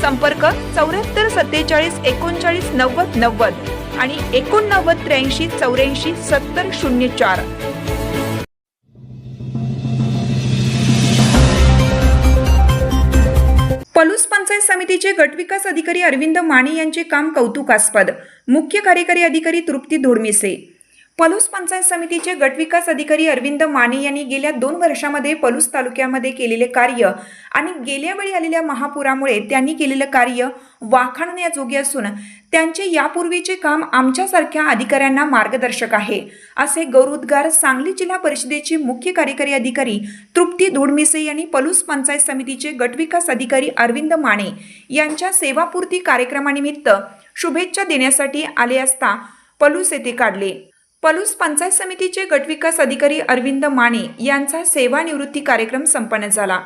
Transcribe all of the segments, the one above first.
संपर्क चौऱ्याहत्तर सत्तेचाळीस एकोणचाळीस नव्वद नव्वद आणि एकोणनव्वद त्र्याऐंशी चौऱ्याऐंशी सत्तर शून्य चार. पलूस पंचायत समितीचे गटविकास अधिकारी अरविंद माने यांचे काम कौतुकास्पद. मुख्य कार्यकारी अधिकारी तृप्ती धोडमिसे. पलूस पंचायत समितीचे गटविकास अधिकारी अरविंद माने यांनी गेल्या दोन वर्षामध्ये पलूस तालुक्यामध्ये केलेले कार्य आणि गेल्या वेळी आलेल्या महापुरामुळे त्यांनी केलेलं कार्य वाखाणण्याजोगे असून त्यांचे यापूर्वीचे काम आमच्यासारख्या अधिकाऱ्यांना मार्गदर्शक आहे असे गौरवोद्गार सांगली जिल्हा परिषदेचे मुख्य कार्यकारी अधिकारी तृप्ती धोडमिसे यांनी पलूस पंचायत समितीचे गटविकास अधिकारी अरविंद माने यांच्या सेवापूर्ती कार्यक्रमानिमित्त शुभेच्छा देण्यासाठी आले असता पलूस येथे काढले. पलूस पंचायत समितीचे गटविकास अधिकारी अरविंद माने यांचा सेवानिवृत्ती कार्यक्रम संपन्न झाला.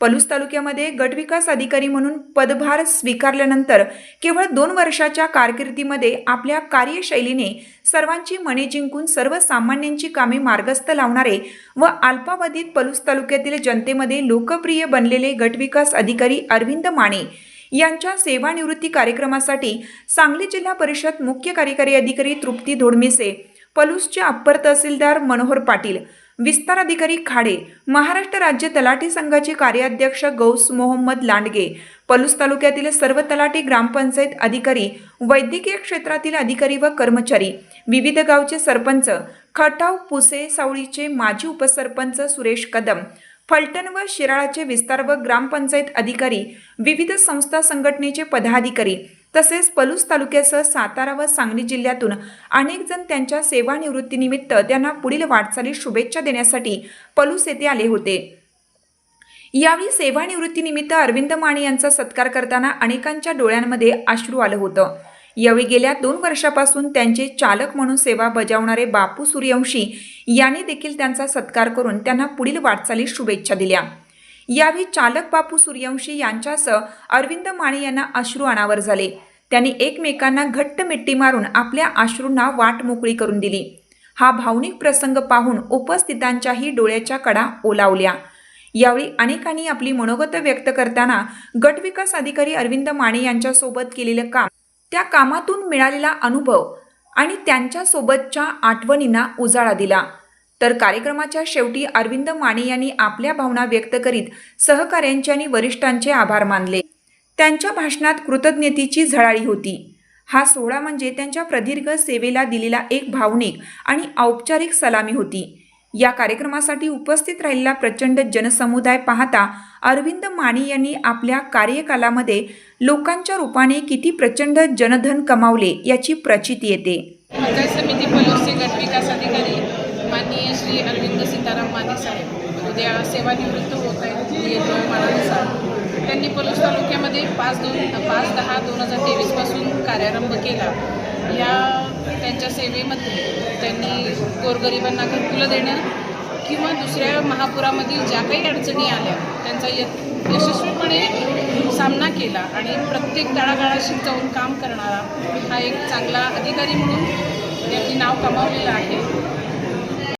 पलूस तालुक्यामध्ये गटविकास अधिकारी म्हणून पदभार स्वीकारल्यानंतर केवळ दोन वर्षाच्या कारकिर्दीमध्ये आपल्या कार्यशैलीने सर्वांची मने जिंकून सर्वसामान्यांची कामे मार्गस्थ लावणारे व अल्पावधीत पलूस तालुक्यातील जनतेमध्ये लोकप्रिय बनलेले गटविकास अधिकारी अरविंद माने यांच्या सेवानिवृत्ती कार्यक्रमासाठी सांगली जिल्हा परिषद मुख्य कार्यकारी अधिकारी तृप्ती धोडमिसे पलूसचे अप्पर तहसीलदार मनोहर पाटील विस्तार अधिकारी खाडे महाराष्ट्र राज्य तलाठी संघाचे कार्याध्यक्ष गौस मोहम्मद लांडगे पलूस तालुक्यातील सर्व तलाठी ग्रामपंचायत अधिकारी वैद्यकीय क्षेत्रातील अधिकारी व कर्मचारी विविध गावचे सरपंच खटाव पुसे सावळीचे माजी उपसरपंच सुरेश कदम फलटण व शिराळाचे विस्तार व ग्रामपंचायत अधिकारी विविध संस्था संघटनेचे पदाधिकारी तसेच पलूस तालुक्यासह सातारा व सांगली जिल्ह्यातून अनेक जण त्यांच्या सेवानिवृत्तीनिमित्त त्यांना पुढील वाटचालीस शुभेच्छा देण्यासाठी पलूस येथे आले होते. यावेळी सेवानिवृत्तीनिमित्त अरविंद माने यांचा सत्कार करताना अनेकांच्या डोळ्यांमध्ये अश्रू आलं होतं. यावेळी गेल्या दोन वर्षापासून त्यांचे चालक म्हणून सेवा बजावणारे बापू सूर्यवंशी यांनी देखील त्यांचा सत्कार करून त्यांना पुढील वाटचालीस शुभेच्छा दिल्या. यावेळी चालक बापू सूर्यवंशी यांच्यासह अरविंद माने यांना अश्रू अनावर झाले. त्यांनी एकमेकांना घट्ट मिट्टी मारून आपल्या अश्रूंना वाट मोकळी करून दिली. हा भावनिक प्रसंग पाहून उपस्थितांच्याही डोळ्याच्या कडा ओलावल्या. यावेळी अनेकांनी आपली मनोगत व्यक्त करताना गटविकास अधिकारी अरविंद माने यांच्यासोबत केलेलं काम त्या कामातून मिळालेला अनुभव आणि त्यांच्यासोबतच्या आठवणींना उजाळा दिला. तर कार्यक्रमाच्या शेवटी अरविंद माने यांनी आपल्या भावना व्यक्त करीत सहकाऱ्यांचे आणि वरिष्ठांचे आभार मानले. त्यांच्या भाषणात कृतज्ञतेची झळाळी होती. हा सोहळा म्हणजे त्यांच्या प्रदीर्घ सेवेला दिलेला एक भावनिक आणि औपचारिक सलामी होती. या कार्यक्रमासाठी उपस्थित राहिलेला प्रचंड जनसमुदाय पाहता अरविंद माने यांनी आपल्या कार्यकालामध्ये लोकांच्या रूपाने किती प्रचंड जनधन कमावले याची प्रचिती येते. पंचायत समिती गट विकास अधिकारी तुकाराम माने साहेब. उद्या सेवानिवृत्त होत आहेत. नियमानुसार त्यांनी पलूस तालुक्यामध्ये पाच दोन पाच दहा दोन हजार तेवीसपासून कार्यारंभ केला. या त्यांच्या सेवेमध्ये त्यांनी गोरगरिबांना घरकुलं देणं किंवा दुसऱ्या महापुरामधील ज्या काही अडचणी आल्या त्यांचा य यशस्वीपणे सामना केला आणि प्रत्येक तळागाळाशी जाऊन काम करणारा हा एक चांगला अधिकारी म्हणून त्यांनी नाव कमावलेलं आहे.